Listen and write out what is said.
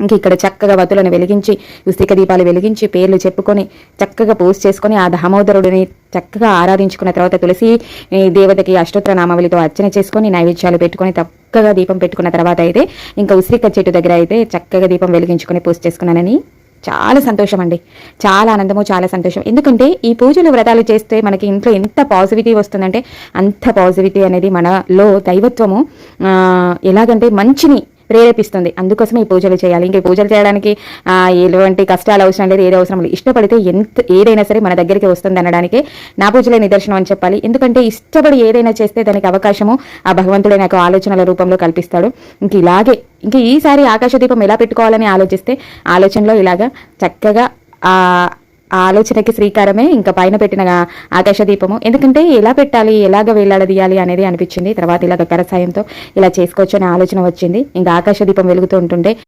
ఇంక ఇక్కడ చక్కగా వతులను వెలిగించి ఉసిక దీపాలు వెలిగించి పేర్లు చెప్పుకొని చక్కగా పూజ చేసుకొని ఆ దామోదరుడిని చక్కగా ఆరాధించుకున్న తర్వాత తులసి దేవతకి అష్టోత్తర నామావళితో అర్చన చేసుకొని నైవేద్యాలు పెట్టుకొని చక్కగా దీపం పెట్టుకున్న తర్వాత అయితే ఇంకా ఉసిరిక చెట్టు దగ్గర అయితే చక్కగా దీపం వెలిగించుకొని పూజ చేసుకున్నానని చాలా సంతోషం అండి చాలా ఆనందము చాలా సంతోషం. ఎందుకంటే ఈ పూజలు వ్రతాలు చేస్తే మనకి ఇంట్లో ఎంత పాజిటివిటీ వస్తుందంటే అంత పాజిటివిటీ అనేది మనలో దైవత్వము ఎలాగంటే మంచిని ప్రేరేపిస్తుంది. అందుకోసం ఈ పూజలు చేయాలి. ఇంకా పూజలు చేయడానికి ఎటువంటి కష్టాలు అవసరం లేదు ఏది అవసరం లేదు. ఇష్టపడితే ఎంత ఏదైనా సరే మన దగ్గరికి వస్తుంది అనడానికి నా పూజలే నిదర్శనం అని చెప్పాలి. ఎందుకంటే ఇష్టపడి ఏదైనా చేస్తే దానికి అవకాశము ఆ భగవంతుడే నాకు ఆలోచనల రూపంలో కల్పిస్తాడు. ఇంక ఇలాగే ఇంక ఈసారి ఆకాశ దీపం ఎలా పెట్టుకోవాలని ఆలోచిస్తే ఆలోచనలో ఇలాగా చక్కగా ఆ ఆలోచనకి శ్రీకారమే. ఇంకా పైన పెట్టిన ఆకాశ దీపము. ఎందుకంటే ఎలా పెట్టాలి ఎలాగ వేలాడదీయాలి అనేది అనిపించింది. తర్వాత ఇలాగ కరసాయంతో ఇలా చేసుకోవచ్చు అనే ఆలోచన వచ్చింది. ఇంకా ఆకాశ దీపం వెలుగుతూ ఉంటుండే.